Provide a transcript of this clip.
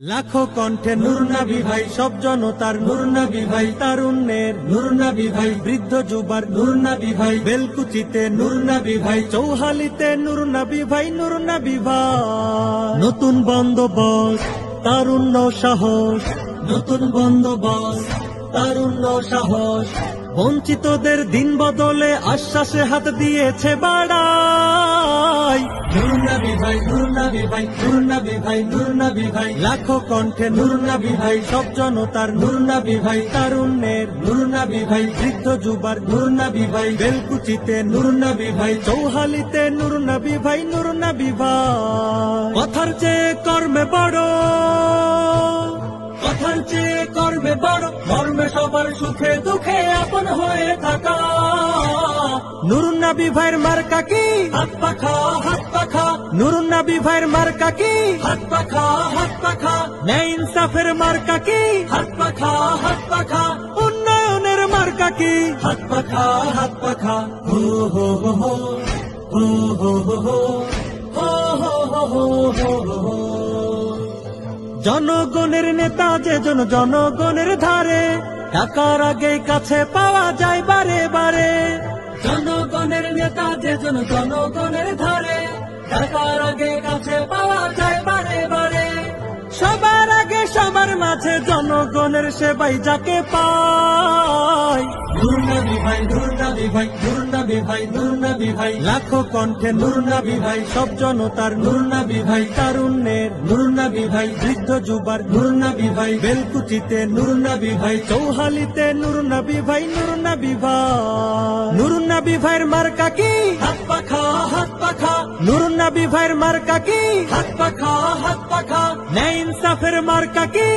লাখো কণ্ঠে নুরনাবি ভাই, সব জনতার নুরনাবি ভাই, তারুণ্যের নুরনাবি ভাই, বৃদ্ধ যুবার নুরনাবি ভাই, বেলকুচিতে নুরনাবি ভাই, চৌহালিতে নুরনাবি ভাই নুরনাবি ভাই। নতুন বন্দোবস্ত, তারুণ্য সাহস, নতুন বন্দোবস্ত, তারুণ্য সাহস। বঞ্চিতদের দিন বদলে আশ্বাসে হাত দিয়েছে ভাই নূর ভাই নূর ভাই নূর ভাই নূর ভাই লাখো কণ্ঠে নূর ভাই সব জনতার নূর ভাই তারুণ্যের নূর ভাই বৃদ্ধ যুবার নূর ভাই বেলকুচিতে নূর ভাই চৌহালিতে নূর নবী ভাই নূর নবী ভাই কথার যে কর্মে বড়, কথার চেয়ে করবে বড়, ধর্মে সবার সুখে দুঃখে আপন হয়ে থাকা। নুরুন্নাবি ভাইয়ের মার্কা কি? হাত পাখা হাত পাখা। নুরুন্নাবি ভাইয়ের মার্কা কি? হাত পাখা হাত পাখা। ন্যায় ইনসাফের মার্কা কি? হাত পাখা হাত পাখা। উন্নয়নের মার্কা কি? হাত পাখা হাত পাখা। হো হো হো হো। হো হো হো হো। হো হো হো হো জনগণের নেতা যে জন জনগণের ধারে টাকার আগে কাছে পাওয়া যায় বারে বারে। জনগণের নেতা, যে জন জনগণের ধরে টাকার আগে কাছে পাওয়া যায় বারে বারে। সবার আগে, সবার মাঝে জনগণের সেবাই যাকে পায়। ভাই নুরনাবি ভাই নুরনাবি ভাই নুরনাবি ভাই লাখো কণ্ঠে নুরনাবি ভাই সব জনতার নুরনাবি ভাই তারুণ্যের নুরনাবি ভাই বৃদ্ধ যুবার নুরনাবি ভাই বেলকুচিতে নুরনাবি ভাই চৌহালিতে নুরনাবি ভাই নুরনাবি ভাই নুরনাবি ভাইয়ের মার্কা কি? হাত পাখা হাত পাখা। নুরনাবি ভাইয়ের মার্কা কি? হাত পাখা হাত পাখা। ন্যায় ইনসাফের মার্কা কি?